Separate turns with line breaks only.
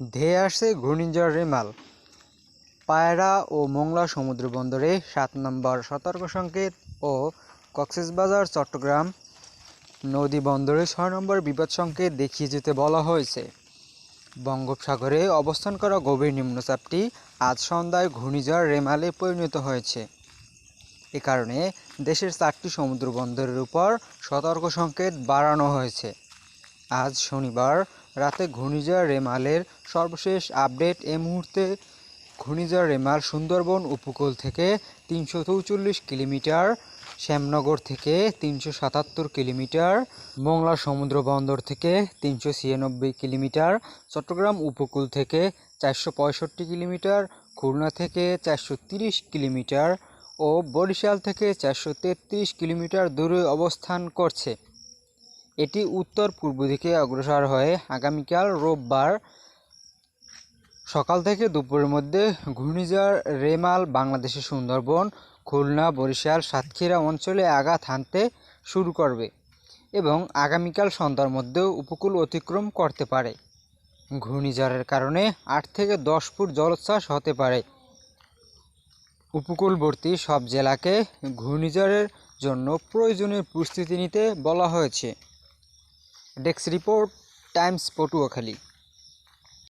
ধেয়ে আসছে ঘূর্ণিঝড় রেমাল। পায়রা ও মোংলা সমুদ্র বন্দরে সাত নম্বর সতর্ক সংকেত ও কক্সবাজার চট্টগ্রাম নদী বন্দরে ছয় নম্বর বিপদ সংকেত দেখিয়ে যেতে বলা হয়েছে। বঙ্গোপসাগরে অবস্থান করা গভীর নিম্নচাপটি আজ সন্ধ্যায় ঘূর্ণিঝড় রেমালে পরিণত হয়েছে। এ কারণে দেশের চারটি সমুদ্র বন্দরের উপর সতর্ক সংকেত বাড়ানো হয়েছে। আজ শনিবার রাতে ঘূর্ণিঝড় রেমালের সর্বশেষ আপডেট এ মুহূর্তে ঘূর্ণিঝড় রেমাল সুন্দরবন উপকূল থেকে তিনশো চৌচল্লিশ কিলোমিটার, শ্যামনগর থেকে তিনশো সাতাত্তর কিলোমিটার, মোংলা সমুদ্র বন্দর থেকে তিনশো ছিয়ানব্বই কিলোমিটার, চট্টগ্রাম উপকূল থেকে চারশো পঁয়ষট্টি কিলোমিটার, খুলনা থেকে চারশো তিরিশ কিলোমিটার ও বরিশাল থেকে চারশো তেত্রিশ কিলোমিটার দূরে অবস্থান করছে। এটি উত্তর পূর্ব দিকে অগ্রসর হয়ে আগামীকাল রোববার সকাল থেকে দুপুরের মধ্যে ঘূর্ণিঝড় রেমাল, বাংলাদেশের সুন্দরবন, খুলনা, বরিশাল, সাতক্ষীরা অঞ্চলে আঘাত হানতে শুরু করবে এবং আগামীকাল সন্ধ্যার মধ্যেও উপকূল অতিক্রম করতে পারে। ঘূর্ণিঝড়ের কারণে আট থেকে দশ ফুট জলোচ্ছ্বাস হতে পারে। উপকূলবর্তী সব জেলাকে ঘূর্ণিঝড়ের জন্য প্রয়োজনীয় প্রস্তুতি নিতে বলা হয়েছে। Desk report Times Patuakhali.